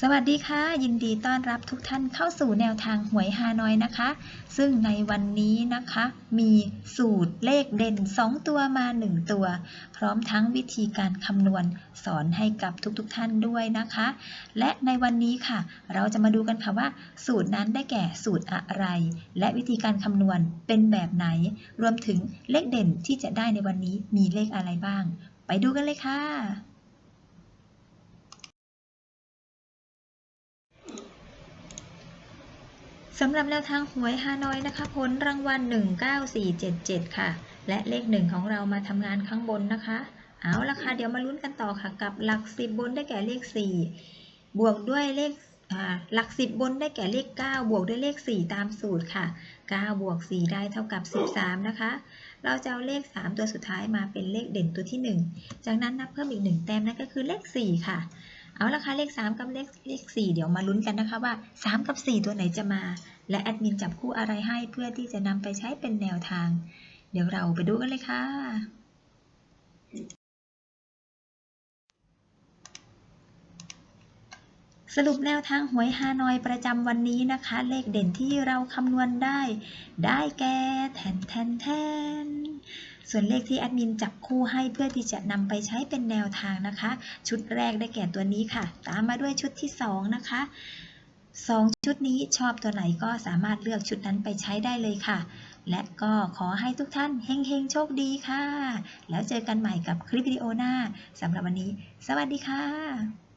สวัสดีค่ะ ยินดีต้อนรับทุกท่านเข้าสู่แนวทางหวยฮานอยนะคะ ซึ่งในวันนี้นะคะ มีสูตรเลขเด่น 2 ตัวมา 1 ตัว พร้อมทั้งวิธีการคำนวณสอนให้กับทุกๆทท่านด้วยนะคะ และในวันนี้ค่ะ เราจะมาดูกันค่ะว่า สูตรนั้นได้แก่สูตรอะไร และวิธีการคำนวณเป็นแบบไหน รวมถึงเลขเด่นที่จะได้ในวันนี้มีเลขอะไรบ้าง ไปดูกันเลยค่ะ สำหรับแนวทางหวยฮานอยนะคะผลรางวัล 19477 ค่ะ และเลขหนึ่งของเรามาทำงานข้างบนนะคะ เอาละค่ะ เดี๋ยวมาลุ้นกันต่อค่ะ กับหลัก 10 บนได้แก่เลข 4 บวกด้วยเลขหลัก 10 บนได้แก่เลข 9 บวกด้วยเลข 4 ตามสูตรค่ะ 9 บวก 4 ได้เท่ากับ 13 นะคะ เราจะเอาเลข 3 ตัวสุดท้ายมาเป็นเลขเด่นตัวที่ 1 จากนั้นนับเพิ่มอีก 1 แต้มนั่นก็คือเลข 4 ค่ะ เอาละค่ะ เลข 3 กับเลขเลข 4 เดี๋ยวมาลุ้นกันนะคะว่า 3 กับ 4 ตัวไหนจะมา และแอดมินจับคู่อะไรให้เพื่อที่จะนำไปใช้เป็นแนวทาง เดี๋ยวเราไปดูกันเลยค่ะสรุปแนวทางหวยฮานอยประจำวันนี้นะคะ เลขเด่นที่เราคำนวณได้ ได้แก่แทนแทนแทนส่วนเลขที่แอดมินจับคู่ให้เพื่อที่จะนำไปใช้เป็นแนวทางนะคะ ชุดแรกได้แก่ตัวนี้ค่ะ ตามมาด้วยชุดที่สองนะคะ สองชุดนี้ชอบตัวไหนก็สามารถเลือกชุดนั้นไปใช้ได้เลยค่ะ และก็ขอให้ทุกท่านเฮงๆ โชคดีค่ะ แล้วเจอกันใหม่กับคลิปวิดีโอหน้าสำหรับวันนี้ สวัสดีค่ะ